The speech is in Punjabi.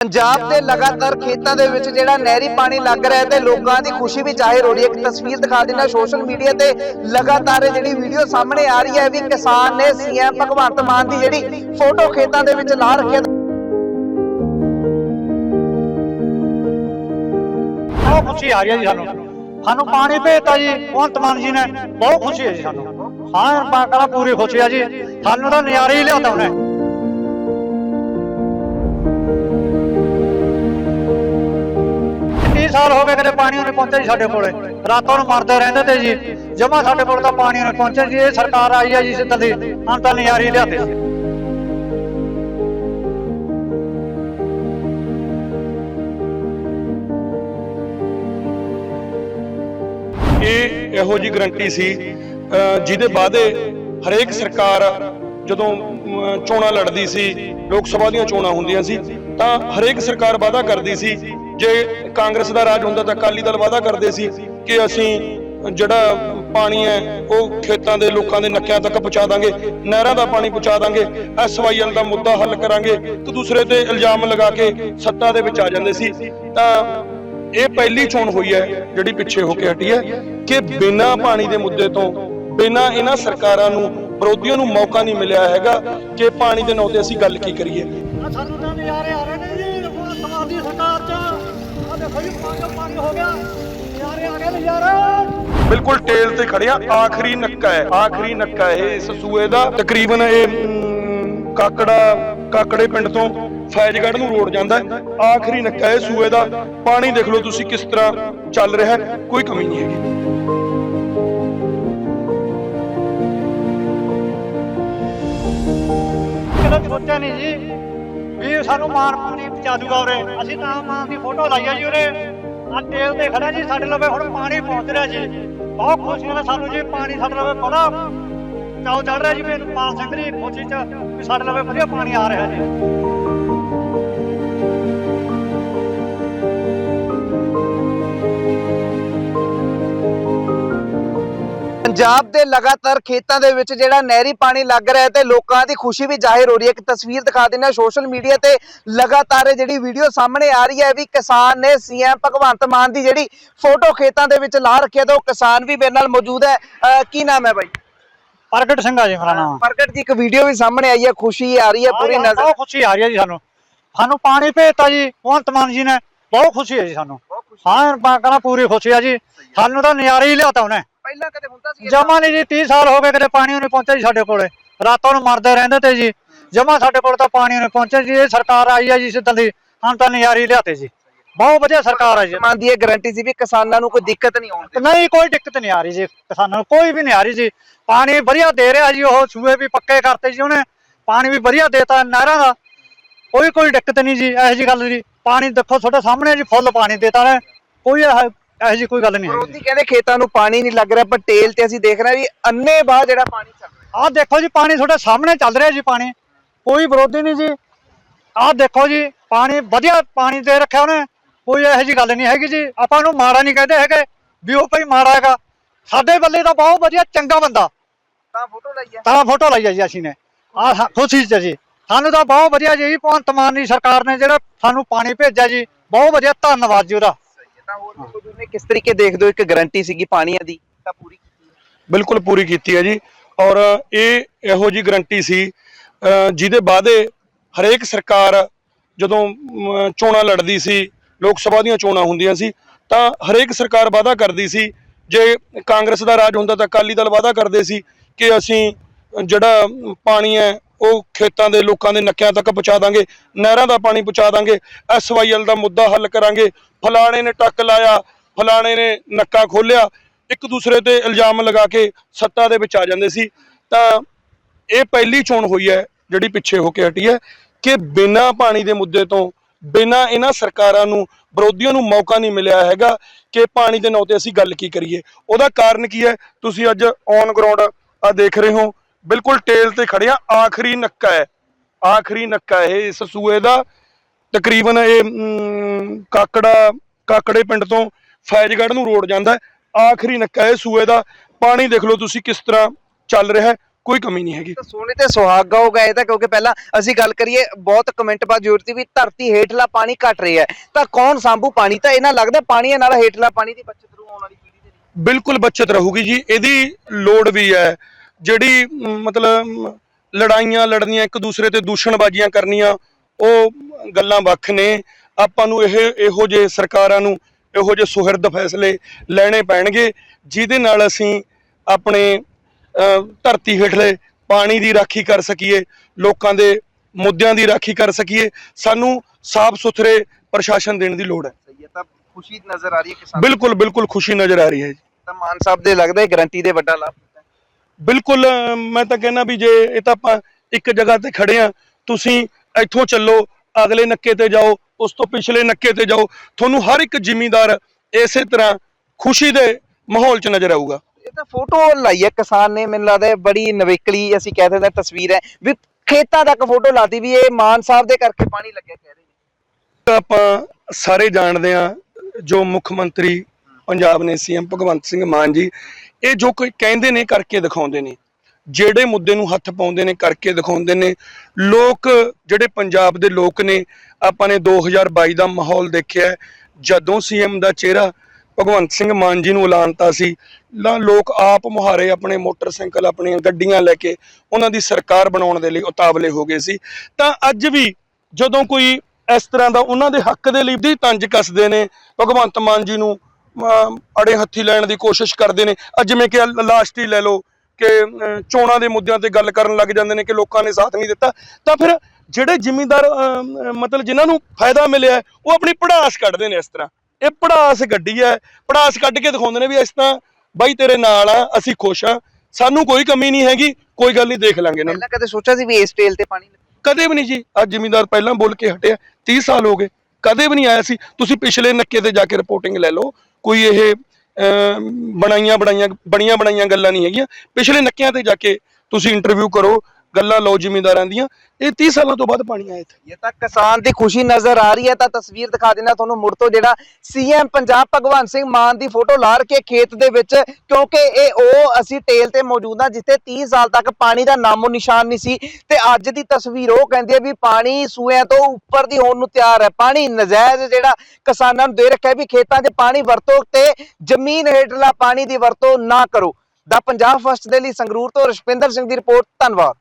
ਪੰਜਾਬ ਦੇ ਲਗਾਤਾਰ ਖੇਤਾਂ ਦੇ ਵਿੱਚ ਜਿਹੜਾ ਨਹਿਰੀ ਪਾਣੀ ਲੱਗ ਰਿਹਾ ਤੇ ਲੋਕਾਂ ਦੀ ਖੁਸ਼ੀ ਵੀ ਜ਼ਾਹਿਰ ਹੋ ਰਹੀ ਹੈ ਇੱਕ ਤਸਵੀਰ ਦਿਖਾ ਦਿੰਦਾ ਸੋਸ਼ਲ ਮੀਡੀਆ ਤੇ ਲਗਾਤਾਰ ਇਹ ਜਿਹੜੀ ਵੀਡੀਓ ਸਾਹਮਣੇ ਆ ਰਹੀ ਹੈ ਵੀ ਕਿਸਾਨ ਨੇ ਸੀਐਮ ਭਗਵੰਤ ਮਾਨ ਦੀ ਜਿਹੜੀ ਫੋਟੋ ਖੇਤਾਂ ਦੇ ਵਿੱਚ ਲਾ ਰੱਖੀ ਹੈ। ਬਹੁਤ ਖੁਸ਼ੀ ਆ ਰਹੀ ਹੈ ਜੀ ਸਾਨੂੰ। ਸਾਨੂੰ ਪਾਣੀ ਭੇਜਤਾ ਜੀ, ਭਗਵੰਤ ਮਾਨ ਜੀ ਨੇ। ਬਹੁਤ ਖੁਸ਼ੀ ਹੈ ਜੀ ਸਾਨੂੰ। ਹਾਂ ਬਾਕਰਾ ਪੂਰੀ ਖੁਸ਼ੀ ਆ ਜੀ। ਸਾਨੂੰ ਤਾਂ ਨਜ਼ਾਰੇ ਹੀ ਲਿਆਉਂਦਾ ਉਹਨੇ। ਸਾਲ ਹੋ ਗਏ ਕਦੇ ਪਾਣੀ ਉਹਨੇ ਪਹੁੰਚਿਆ ਜੀ ਸਾਡੇ ਕੋਲੇ। ਰਾਤੋਂ ਨੂੰ ਮਰਦੇ ਰਹਿੰਦੇ ਤੇ ਜੀ। ਜਮਾ ਸਾਡੇ ਕੋਲ ਤਾਂ ਪਾਣੀ ਉਹਨੇ ਪਹੁੰਚਿਆ ਜੀ। ਇਹ ਸਰਕਾਰ ਆਈ ਹੈ ਜੀ ਸਿੱਧਾ ਦੀ। ਹਾਂ ਤਾਂ ਨਜ਼ਾਰੇ ਲਿਆਤੇ। ਇਹ ਇਹੋ ਜੀ ਗਰੰਟੀ ਸੀ ਜਿਹਦੇ ਵਾਅਦੇ ਹਰੇਕ ਸਰਕਾਰ ਜਦੋਂ ਚੋਣਾਂ ਲੜਦੀ ਸੀ, ਲੋਕ ਸਭਾ ਦੀਆਂ ਚੋਣਾਂ ਹੁੰਦੀਆਂ ਸੀ, ਤਾਂ ਹਰੇਕ ਸਰਕਾਰ ਵਾਅਦਾ ਕਰਦੀ ਸੀ, ਜੇ ਕਾਂਗਰਸ ਦਾ ਰਾਜ ਹੁੰਦਾ ਤਾਂ ਅਕਾਲੀ ਦਲ ਵਾਅਦਾ ਕਰਦੇ ਸੀ ਕਿ ਅਸੀਂ ਜਿਹੜਾ ਪਾਣੀ ਹੈ, ਉਹ ਖੇਤਾਂ ਦੇ ਲੋਕਾਂ ਦੇ ਨੱਕਿਆਂ ਤੱਕ ਪਹੁੰਚਾ ਦਾਂਗੇ, ਨਹਿਰਾਂ ਦਾ ਪਾਣੀ ਪਹੁੰਚਾ ਦਾਂਗੇ ਐਸਵਾਈਐਲ ਦਾ ਮੁੱਦਾ ਹੱਲ ਕਰਾਂਗੇ, ਤੇ ਦੂਸਰੇ ਤੇ ਇਲਜ਼ਾਮ ਲਗਾ ਕੇ ਸੱਤਾ ਦੇ ਵਿੱਚ ਆ ਜਾਂਦੇ ਸੀ। ਤਾਂ ਇਹ ਪਹਿਲੀ ਚੋਣ ਹੋਈ ਹੈ, ਜਿਹੜੀ ਪਿੱਛੇ ਹੋ ਕੇ ਹਟੀ ਹੈ, ਕਿ ਬਿਨਾਂ ਪਾਣੀ ਦੇ ਮੁੱਦੇ ਤੋਂ, ਬਿਨਾਂ ਇਹਨਾਂ ਸਰਕਾਰਾਂ ਨੂੰ ਵਿਰੋਧੀਆਂ ਨੂੰ ਮੌਕਾ ਨਹੀਂ ਮਿਲਿਆ ਹੈਗਾ ਕਿ ਪਾਣੀ ਦੇ ਨਾਂ ਤੇ ਅਸੀਂ ਗੱਲ ਕੀ ਕਰੀਏ। ਆ ਸਾਨੂੰ ਤਾਂ ਨਜ਼ਾਰੇ ਆ ਰਹੇ ਨੇ ਜੀ ਭਗਵੰਤ ਮਾਨ ਦੀ ਸਰਕਾਰ ਚ। ਆ ਦੇਖੋ ਜੀ ਪਾਣੀ ਪਾਣੀ ਹੋ ਗਿਆ। ਨਜ਼ਾਰੇ ਆ ਗਏ ਨਜ਼ਾਰੇ। ਬਿਲਕੁਲ ਟੇਲ ਤੇ ਖੜਿਆ ਆਖਰੀ ਨੱਕਾ ਹੈ ਆਖਰੀ ਨੱਕਾ ਹੈ। ਇਸ ਸੂਏ ਦਾ ਤਕਰੀਬਨ ਇਹ ਕਾਕੜਾ ਕਾਕੜੇ ਪਿੰਡ ਤੋਂ ਫੈਜ਼ਗੜ੍ਹ ਨੂੰ ਰੋਡ ਜਾਂਦਾ ਹੈ। ਆਖਰੀ ਨੱਕਾ ਹੈ ਸੂਏ ਦਾ। ਪਾਣੀ ਦੇਖ ਲਓ ਤੁਸੀਂ ਕਿਸ ਤਰ੍ਹਾਂ ਚੱਲ ਰਿਹਾ ਹੈ ਕੋਈ ਕਮੀ ਨਹੀਂ ਹੈਗੀ। ਸੋਚਿਆ ਨਹੀਂ ਜੀ ਵੀ ਸਾਨੂੰ ਮਾਨ ਪਾਣੀ ਪਹੁੰਚਾ ਦੂਗਾ ਉਰੇ। ਅਸੀਂ ਤਾਂ ਮਾਨ ਦੀ ਫੋਟੋ ਲਾਈ ਆ ਜੀ ਉਰੇ। ਆ ਤੇਲ ਤੇ ਖੜਾ ਜੀ ਸਾਡੇ ਲਵੇ, ਹੁਣ ਪਾਣੀ ਪਹੁੰਚ ਰਿਹਾ ਜੀ। ਬਹੁਤ ਖੁਸ਼ੀ ਨਾਲ ਸਾਨੂੰ ਜੀ, ਪਾਣੀ ਸਾਡੇ ਲਵੇ ਬੜਾ ਚਾਉ ਚੜ ਰਿਹਾ ਜੀ, ਵੀ ਪਾਲ ਸਿੰਘ ਦੀ ਖੁਸ਼ੀ ਚ ਵੀ ਸਾਡੇ ਲਵੇ ਵਧੀਆ ਪਾਣੀ ਆ ਰਿਹਾ ਜੀ। ਪੰਜਾਬ ਦੇ ਲਗਾਤਾਰ ਖੇਤਾਂ ਦੇ ਵਿੱਚ ਜਿਹੜਾ ਨਹਿਰੀ ਪਾਣੀ ਲੱਗ ਰਿਹਾ ਤੇ ਲੋਕਾਂ ਦੀ ਖੁਸ਼ੀ ਵੀ ਜ਼ਾਹਿਰ ਹੋ ਰਹੀ ਹੈ। ਇੱਕ ਤਸਵੀਰ ਦਿਖਾ ਦਿੰਦਾ ਸੋਸ਼ਲ ਮੀਡੀਆ ਤੇ ਲਗਾਤਾਰ ਜਿਹੜੀ ਵੀਡੀਓ ਸਾਹਮਣੇ ਆ ਰਹੀ ਹੈ ਵੀ ਕਿਸਾਨ ਨੇ ਸੀਐਮ ਭਗਵੰਤ ਮਾਨ ਦੀ ਜਿਹੜੀ ਫੋਟੋ ਖੇਤਾਂ ਦੇ ਵਿੱਚ ਲਾ ਰੱਖੀ ਹੈ ਤੇ ਉਹ ਕਿਸਾਨ ਵੀ ਮੇਰੇ ਨਾਲ ਮੌਜੂਦ ਹੈ। ਕੀ ਨਾਮ ਹੈ ਬਾਈ? ਪ੍ਰਗਟ ਸਿੰਘ ਆ ਜੀ ਮੇਰਾ ਨਾਮ। ਪ੍ਰਗਟ ਜੀ ਇੱਕ ਵੀਡੀਓ ਵੀ ਸਾਹਮਣੇ ਆਈ ਹੈ ਖੁਸ਼ੀ ਆ ਰਹੀ ਹੈ ਪੂਰੀ ਨਜ਼ਰ। ਬਹੁਤ ਖੁਸ਼ੀ ਆ ਰਹੀ ਹੈ ਜੀ ਸਾਨੂੰ। ਸਾਨੂੰ ਪਾਣੀ ਭੇਜਤਾ ਜੀ ਭਗਵੰਤ ਮਾਨ ਜੀ ਨੇ। ਬਹੁਤ ਖੁਸ਼ੀ ਹੈ ਜੀ ਸਾਨੂੰ। ਹਾਂ ਬਾਕਰਾ ਪੂਰੀ ਖੁਸ਼ੀ ਆ ਜੀ। ਸਾਨੂੰ ਤਾਂ ਨਜ਼ਾਰੇ ਹੀ ਲਿਆਤਾ ਉਹਨੇ। ਪਹਿਲਾਂ ਕਦੇ ਹੁੰਦਾ ਸੀ ਜਮਾ ਨਹੀਂ ਜੀ 30 ਸਾਲ ਹੋ ਗਏ ਕਦੇ ਪਾਣੀ ਉਹਨੇ ਪਹੁੰਚਿਆ ਜੀ ਸਾਡੇ ਕੋਲੇ। ਰਾਤੋਂ ਨੂੰ ਮਰਦੇ ਰਹਿੰਦੇ ਤੇ ਜੀ। ਜਮਾ ਸਾਡੇ ਕੋਲ ਤਾਂ ਪਾਣੀ ਉਹਨੇ ਪਹੁੰਚਿਆ ਜੀ ਇਹ ਸਰਕਾਰ ਆਈ ਹੈ ਜੀ ਸਿੱਧਾ ਦੀ। ਹਾਂ ਤਾਂ ਨਜ਼ਾਰੇ ਹੀ ਲਿਆਤੇ ਜੀ। ਬਹੁਤ ਵਧੀਆ ਸਰਕਾਰ ਹੈ ਜੀ। ਮਾਨ ਦੀ ਇਹ ਗਾਰੰਟੀ ਸੀ ਵੀ ਕਿਸਾਨਾਂ ਨੂੰ ਕੋਈ ਦਿੱਕਤ ਨਹੀਂ ਆਉਣ ਤੇ ਨਹੀਂ ਕੋਈ ਦਿੱਕਤ ਨਹੀਂ ਆ ਰਹੀ ਜੀ। ਕਿਸਾਨਾਂ ਨੂੰ ਕੋਈ ਵੀ ਨਹੀਂ ਆ ਰਹੀ ਜੀ। ਪਾਣੀ ਵਧੀਆ ਦੇ ਰਿਹਾ ਜੀ ਉਹ ਸੂਏ ਵੀ ਪੱਕੇ ਕਰਤੇ ਜੀ ਉਹਨੇ। ਪਾਣੀ ਵੀ ਵਧੀਆ ਦੇਤਾ ਨਹਿਰਾਂ ਦਾ। ਕੋਈ ਕੋਈ ਦਿੱਕਤ ਨਹੀਂ ਜੀ ਇਹੋ ਜੀ ਗੱਲ ਜੀ। ਪਾਣੀ ਦੇਖੋ ਤੁਹਾਡੇ ਸਾਹਮਣੇ ਜੀ ਫੁੱਲ ਪਾਣੀ ਦੇਤਾ ਨੇ। ਕੋਈ ਇਹ ਜੀ ਕੋਈ ਗੱਲ ਨਹੀਂ ਹੈ ਵਿਰੋਧੀ ਕਹਿੰਦੇ ਖੇਤਾਂ ਨੂੰ ਪਾਣੀ ਨਹੀਂ ਲੱਗ ਰਿਹਾ ਪਰ ਟੇਲ ਤੇ ਅਸੀਂ ਦੇਖ ਰਹੇ ਹਾਂ ਵੀ ਅੰਨੇ ਬਾਹ ਜਿਹੜਾ ਪਾਣੀ ਚੱਲ ਰਿਹਾ। ਆਹ ਦੇਖੋ ਜੀ ਪਾਣੀ ਤੁਹਾਡੇ ਸਾਹਮਣੇ ਚੱਲ ਰਿਹਾ ਜੀ ਪਾਣੀ। ਕੋਈ ਵਿਰੋਧੀ ਨਹੀਂ ਜੀ। ਆਹ ਦੇਖੋ ਜੀ ਪਾਣੀ ਵਧੀਆ ਪਾਣੀ ਦੇ ਰੱਖਿਆ ਉਹਨੇ। ਕੋਈ ਇਹੋ ਜੀ ਗੱਲ ਨਹੀਂ ਹੈਗੀ ਜੀ। ਆਪਾਂ ਨੂੰ ਮਾੜਾ ਨਹੀਂ ਕਹਿੰਦੇ ਹੈਗੇ ਵੀ ਉਹ ਭਾਈ ਮਾੜਾ ਹੈਗਾ। ਸਾਡੇ ਬੱਲੇ ਤਾਂ ਬਹੁਤ ਵਧੀਆ ਚੰਗਾ ਬੰਦਾ। ਤਾਂ ਫੋਟੋ ਲਈ ਹੈ ਤਾਂ ਫੋਟੋ ਲਾਈ ਆ ਜੀ ਅਸੀਂ ਨੇ। ਆ ਖੁਸ਼ੀ ਚ ਜੀ। ਸਾਨੂੰ ਤਾਂ ਬਹੁਤ ਵਧੀਆ ਜੀ ਭਗਵੰਤ ਮਾਨ ਦੀ ਸਰਕਾਰ ਨੇ ਜਿਹੜਾ ਸਾਨੂੰ ਪਾਣੀ ਭੇਜਿਆ ਜੀ ਬਹੁਤ ਵਧੀਆ ਧੰਨਵਾਦ ਜੀ ਉਹਦਾ। ਤਾਂ ਹੋਰ ਵੀ ਤੁਸੀਂ ਕਿਸ ਤਰੀਕੇ ਦੇਖਦੇ ਹੋ ਇੱਕ ਗਾਰੰਟੀ ਸੀਗੀ ਪਾਣੀਆਂ ਦੀ ਤਾਂ ਪੂਰੀ ਕੀਤੀ ਹੈ। ਬਿਲਕੁਲ ਪੂਰੀ ਕੀਤੀ ਹੈ ਜੀ। ਔਰ ਇਹ ਇਹੋ ਜੀ ਗਰੰਟੀ ਸੀ ਜਿਹਦੇ ਵਾਅਦੇ ਹਰੇਕ ਸਰਕਾਰ ਜਦੋਂ ਚੋਣਾਂ ਲੜਦੀ ਸੀ ਲੋਕ ਸਭਾ ਦੀਆਂ ਚੋਣਾਂ ਹੁੰਦੀਆਂ ਸੀ ਤਾਂ ਹਰੇਕ ਸਰਕਾਰ ਵਾਅਦਾ ਕਰਦੀ ਸੀ ਜੇ ਕਾਂਗਰਸ ਦਾ ਰਾਜ ਹੁੰਦਾ ਤਾਂ ਅਕਾਲੀ ਦਲ ਵਾਅਦਾ ਕਰਦੇ ਸੀ ਕਿ ਅਸੀਂ ਜਿਹੜਾ ਪਾਣੀ ਹੈ ਉਹ ਖੇਤਾਂ ਦੇ ਲੋਕਾਂ ਦੇ ਨੱਕਿਆਂ ਤੱਕ ਪਹੁੰਚਾ ਦਾਂਗੇ, ਨਹਿਰਾਂ ਦਾ ਪਾਣੀ ਪਹੁੰਚਾ ਦਾਂਗੇ ਐਸਵਾਈਐਲ ਦਾ ਮੁੱਦਾ ਹੱਲ ਕਰਾਂਗੇ। ਫਲਾਣੇ ਨੇ ਟੱਕ ਲਾਇਆ, ਫਲਾਣੇ ਨੇ ਨੱਕਾ ਖੋਲਿਆ ਇੱਕ ਦੂਸਰੇ ਤੇ ਇਲਜ਼ਾਮ ਲਗਾ ਕੇ ਸੱਤਾ ਦੇ ਵਿੱਚ ਆ ਜਾਂਦੇ ਸੀ। ਤਾਂ ਇਹ ਪਹਿਲੀ ਚੋਣ ਹੋਈ ਹੈ, ਜਿਹੜੀ ਪਿੱਛੇ ਹੋ ਕੇ ਹਟੀ ਹੈ, ਕਿ ਬਿਨਾਂ ਪਾਣੀ ਦੇ ਮੁੱਦੇ ਤੋਂ, ਬਿਨਾਂ ਇਹਨਾਂ ਸਰਕਾਰਾਂ ਨੂੰ, ਵਿਰੋਧੀਆਂ ਨੂੰ ਮੌਕਾ ਨਹੀਂ ਮਿਲਿਆ ਹੈਗਾ ਕਿ ਪਾਣੀ ਦੇ ਨਾਂ ਤੇ ਅਸੀਂ ਗੱਲ ਕੀ ਕਰੀਏ। ਉਹਦਾ ਕਾਰਨ ਕੀ ਹੈ? ਤੁਸੀਂ ਅੱਜ ਔਨ ਗਰਾਊਂਡ ਆ ਦੇਖ ਰਹੇ ਹੋ। ਬਿਲਕੁਲ ਟੇਲ ਤੇ ਖੜਿਆ ਆਖਰੀ ਨੱਕਾ ਹੈ ਆਖਰੀ ਨੱਕਾ ਹੈ ਇਸ ਸੂਏ ਦਾ। ਤਕਰੀਬਨ ਇਹ ਕਾਕੜਾ ਕਾਕੜੇ ਪਿੰਡ ਤੋਂ ਫੈਜ਼ਗੜ੍ਹ ਨੂੰ ਰੋਡ ਜਾਂਦਾ ਆਖਰੀ ਨੱਕਾ ਹੈ ਸੂਏ ਦਾ। ਪਾਣੀ ਦੇਖ ਲਓ ਤੁਸੀਂ ਕਿਸ ਤਰ੍ਹਾਂ ਚੱਲ ਰਿਹਾ ਹੈ ਕੋਈ ਕਮੀ ਨਹੀਂ ਹੈਗੀ। ਸੋਨੇ ਤੇ ਸੁਹਾਗਾ ਹੋ ਗਏ ਤਾਂ ਕਿਉਂਕਿ ਪਹਿਲਾਂ ਅਸੀਂ ਗੱਲ ਕਰੀਏ ਬਹੁਤ ਕਮੈਂਟ ਬਾਅਦ ਜ਼ਰੂਰਤ ਸੀ ਵੀ ਧਰਤੀ ਹੇਠਲਾ ਪਾਣੀ ਘਟ ਰਿਹਾ ਹੈ। ਤਾਂ ਕੌਣ ਸੰਭੂ ਪਾਣੀ? ਤਾਂ ਇਹਨਾਂ ਲੱਗਦਾ ਪਾਣੀ ਨਾਲ ਹੇਠਲਾ ਪਾਣੀ ਦੀ ਬਚਤ ਰੂ ਆਉਣ ਵਾਲੀ ਪੀੜ੍ਹੀ ਦੇ ਲਈ। ਬਿਲਕੁਲ ਬਚਤ ਰਹੂਗੀ ਜੀ ਇਹਦੀ ਲੋੜ ਵੀ ਹੈ। ਜਿਹੜੀ ਮਤਲਬ ਲੜਾਈਆਂ ਲੜਨੀਆਂ ਇੱਕ ਦੂਸਰੇ ਤੇ ਦੂਸ਼ਣਬਾਜ਼ੀਆਂ ਕਰਨੀਆਂ ਉਹ ਗੱਲਾਂ ਵੱਖ ਨੇ। ਆਪਾਂ ਨੂੰ ਇਹ ਇਹੋ ਜਿਹੇ ਸਰਕਾਰਾਂ ਨੂੰ ਇਹੋ ਜਿਹੇ ਸੁਹਿਰਦ ਫੈਸਲੇ ਲੈਣੇ ਪੈਣਗੇ ਜਿਹਦੇ ਨਾਲ ਅਸੀਂ ਆਪਣੇ ਧਰਤੀ ਹੇਠਲੇ ਪਾਣੀ ਦੀ ਰਾਖੀ ਕਰ ਸਕੀਏ ਲੋਕਾਂ ਦੇ ਮੁੱਦਿਆਂ ਦੀ ਰਾਖੀ ਕਰ ਸਕੀਏ। ਸਾਨੂੰ ਸਾਫ਼ ਸੁਥਰੇ ਪ੍ਰਸ਼ਾਸਨ ਦੇਣ ਦੀ ਲੋੜ ਹੈ। ਸਹੀ ਹੈ ਤਾਂ ਖੁਸ਼ੀ ਨਜ਼ਰ ਆ ਰਹੀ ਹੈ ਕਿਸਾਨ ਬਿਲਕੁਲ ਬਿਲਕੁਲ ਖੁਸ਼ੀ ਨਜ਼ਰ ਆ ਰਹੀ ਹੈ ਜੀ। ਤਾਂ ਮਾਨ ਸਾਹਿਬ ਦੇ ਲੱਗਦਾ ਹੈ ਗਰੰਟੀ ਦੇ ਵੱਡਾ ਲਾਭ। ਬਿਲਕੁਲ ਮੈਂ ਤਾਂ ਕਹਿੰਦਾ ਵੀ ਜੇ ਇਹ ਤਾਂ ਆਪਾਂ ਇੱਕ ਜਗ੍ਹਾ ਤੇ ਖੜੇ ਆ ਤੁਸੀਂ ਇੱਥੋਂ ਚੱਲੋ ਅਗਲੇ ਨੱਕੇ ਤੇ ਜਾਓ ਉਸ ਤੋਂ ਪਿਛਲੇ ਨੱਕੇ ਤੇ ਜਾਓ ਤੁਹਾਨੂੰ ਹਰ ਇੱਕ ਜ਼ਿਮੀਂਦਾਰ ਇਸੇ ਤਰ੍ਹਾਂ ਖੁਸ਼ੀ ਦੇ ਮਾਹੌਲ 'ਚ ਨਜ਼ਰ ਆਊਗਾ। ਇਹ ਤਾਂ ਫੋਟੋ ਲਾਈ ਹੈ ਕਿਸਾਨ ਨੇ ਮੈਨੂੰ ਲੱਗਦਾ ਬੜੀ ਨਵੇਕਲੀ ਅਸੀਂ ਕਹਿ ਹਾਂ ਤਸਵੀਰ ਹੈ। ਵੀ ਖੇਤਾਂ ਤੱਕ ਫੋਟੋ ਲਾਤੀ ਵੀ ਇਹ ਮਾਨ ਸਾਹਿਬ ਦੇ ਕਰਕੇ ਪਾਣੀ ਲੱਗਿਆ ਕਹਿ ਰਹੇ ਨੇ। ਆਪਾਂ ਸਾਰੇ ਜਾਣਦੇ ਆ ਜੋ ਮੁੱਖ ਮੰਤਰੀ ਪੰਜਾਬ ਨੇ ਸੀਐਮ ਭਗਵੰਤ ਸਿੰਘ ਮਾਨ ਜੀ ਇਹ ਜੋ ਕੋਈ ਕਹਿੰਦੇ ਨੇ ਕਰਕੇ ਦਿਖਾਉਂਦੇ ਨੇ, ਜਿਹੜੇ ਮੁੱਦੇ ਨੂੰ ਹੱਥ ਪਾਉਂਦੇ ਨੇ ਕਰਕੇ ਦਿਖਾਉਂਦੇ ਨੇ, ਲੋਕ ਜਿਹੜੇ ਪੰਜਾਬ ਦੇ ਲੋਕ ਨੇ, ਆਪਾਂ ਨੇ 2022 ਦਾ ਮਾਹੌਲ ਦੇਖਿਆ ਹੈ। ਜਦੋਂ ਸੀਐਮ ਦਾ ਚਿਹਰਾ ਭਗਵੰਤ ਸਿੰਘ ਮਾਨ ਜੀ ਨੂੰ ਐਲਾਨਤਾ ਸੀ, ਲਾ ਲੋਕ ਆਪ ਮੁਹਾਰੇ ਆਪਣੇ ਮੋਟਰਸਾਈਕਲ, ਆਪਣੀਆਂ ਗੱਡੀਆਂ ਲੈ ਕੇ ਉਹਨਾਂ ਦੀ ਸਰਕਾਰ ਬਣਾਉਣ ਦੇ ਲਈ ਉਤਾਵਲੇ ਹੋ ਗਏ ਸੀ ਤਾਂ ਅੱਜ ਵੀ ਜਦੋਂ ਕੋਈ ਇਸ ਤਰ੍ਹਾਂ ਦਾ ਉਹਨਾਂ ਦੇ ਹੱਕ ਦੇ ਲਈ ਦੀ ਤੰਜ ਕੱਸਦੇ ਨੇ, ਭਗਵੰਤ ਮਾਨ ਜੀ ਨੂੰ ਅੜੇ ਹੱਥੀ ਲੈਣ ਦੀ ਕੋਸ਼ਿਸ਼ ਕਰਦੇ ਨੇ। ਅੱਜ ਜਿਵੇਂ ਕਿ ਲਾਸਟ ਹੀ ਲੈ ਲਓ ਕਿ ਚੋਣਾਂ ਦੇ ਮੁੱਦਿਆਂ ਤੇ ਗੱਲ ਕਰਨ ਲੱਗ ਜਾਂਦੇ ਨੇ ਕਿ ਲੋਕਾਂ ਨੇ ਸਾਥ ਨਹੀਂ ਦਿੱਤਾ। ਤਾਂ ਫਿਰ ਜਿਹੜੇ ਜ਼ਿਮੀਂਦਾਰ ਮਤਲਬ ਜਿਨ੍ਹਾਂ ਨੂੰ ਫਾਇਦਾ ਮਿਲਿਆ ਉਹ ਆਪਣੀ ਪੜਾਸ ਕੱਢਦੇ ਨੇ ਇਸ ਤਰ੍ਹਾਂ। ਇਹ ਪੜਾਸ ਗੱਡੀ ਹੈ। ਪੜਾਸ ਕੱਢ ਕੇ ਦਿਖਾਉਂਦੇ ਨੇ ਵੀ ਇਸ ਤਾਂ ਬਾਈ ਤੇਰੇ ਨਾਲ ਆ ਅਸੀਂ ਖੁਸ਼ ਆ। ਸਾਨੂੰ ਕੋਈ ਕਮੀ ਨਹੀਂ ਹੈਗੀ ਕੋਈ ਗੱਲ ਨਹੀਂ ਦੇਖ ਲਾਂਗੇ ਇਹਨਾਂ ਨੂੰ। ਕਦੇ ਸੋਚਿਆ ਸੀ ਵੀ ਇਸ ਟੇਲ ਤੇ ਪਾਣੀ ਕਦੇ ਵੀ ਨਹੀਂ ਜੀ। ਅੱਜ ਜ਼ਿਮੀਂਦਾਰ ਪਹਿਲਾਂ ਬੋਲ ਕੇ ਹਟਿਆ। 30 ਸਾਲ ਹੋ ਗਏ। ਕਦੇ ਵੀ ਨਹੀਂ ਆਇਆ ਸੀ। ਤੁਸੀਂ ਪਿਛਲੇ ਨੱਕੇ ਤੇ ਜਾ ਕੇ ਰਿਪੋਰਟਿੰਗ ਲੈ ਲਓ। ਕੋਈ ਇਹ ਅਮ, ਬਣਾਈਆਂ ਬਣਾਈਆਂ ਬਣੀਆਂ ਬਣਾਈਆਂ ਗੱਲਾਂ ਨਹੀਂ ਹੈਗੀਆਂ। ਪਿਛਲੇ ਨੱਕਿਆਂ ਤੇ ਜਾ ਕੇ ਤੁਸੀਂ ਇੰਟਰਵਿਊ ਕਰੋ। ਗੱਲਾਂ ਲਓ ਜ਼ਿਮੀਂਦਾਰਾਂ ਦੀਆਂ, ਇਹ 30 ਸਾਲਾਂ ਤੋਂ ਬਾਅਦ ਪਾਣੀ ਆਇਆ ਇੱਥੇ। ਇਹ ਤਾਂ ਕਿਸਾਨ ਦੀ ਖੁਸ਼ੀ ਨਜ਼ਰ ਆ ਰਹੀ ਹੈ, ਤਾਂ ਤਸਵੀਰ ਦਿਖਾ ਦਿੰਦਾ ਤੁਹਾਨੂੰ ਮੁੜ ਤੋਂ ਜਿਹੜਾ ਸੀਐਮ ਪੰਜਾਬ ਭਗਵੰਤ ਸਿੰਘ ਮਾਨ ਦੀ ਫੋਟੋ ਲਾ ਕੇ ਖੇਤ ਦੇ ਵਿੱਚ, ਕਿਉਂਕਿ ਇਹ ਉਹ ਅਸੀਂ ਟੇਲ ਤੇ ਮੌਜੂਦ ਹਾਂ ਜਿੱਥੇ 30 ਸਾਲ ਤੱਕ ਪਾਣੀ ਦਾ ਨਾਮੋ ਨਿਸ਼ਾਨ ਨਹੀਂ ਸੀ, ਤੇ ਅੱਜ ਦੀ ਤਸਵੀਰ ਉਹ ਕਹਿੰਦੀ ਹੈ ਵੀ ਪਾਣੀ ਸੂਇਆਂ ਤੋਂ ਉੱਪਰ ਦੀ ਹੋਣ ਨੂੰ ਤਿਆਰ ਹੈ। ਪਾਣੀ ਨਜਾਇਜ਼ ਜਿਹੜਾ ਕਿਸਾਨਾਂ ਨੂੰ ਦੇ ਰੱਖਿਆ ਵੀ ਖੇਤਾਂ 'ਚ ਪਾਣੀ ਵਰਤੋ ਤੇ ਜ਼ਮੀਨ ਹੇਠਲਾ ਪਾਣੀ ਦੀ ਵਰਤੋਂ ਨਾ ਕਰੋ। ਦਾ ਪੰਜਾਬ ਫਸਟ ਦੇ ਲਈ ਸੰਗਰੂਰ ਤੋਂ ਰਸ਼ਪਿੰਦਰ ਸਿੰਘ ਦੀ ਰਿਪੋਰਟ, ਧੰਨਵਾਦ।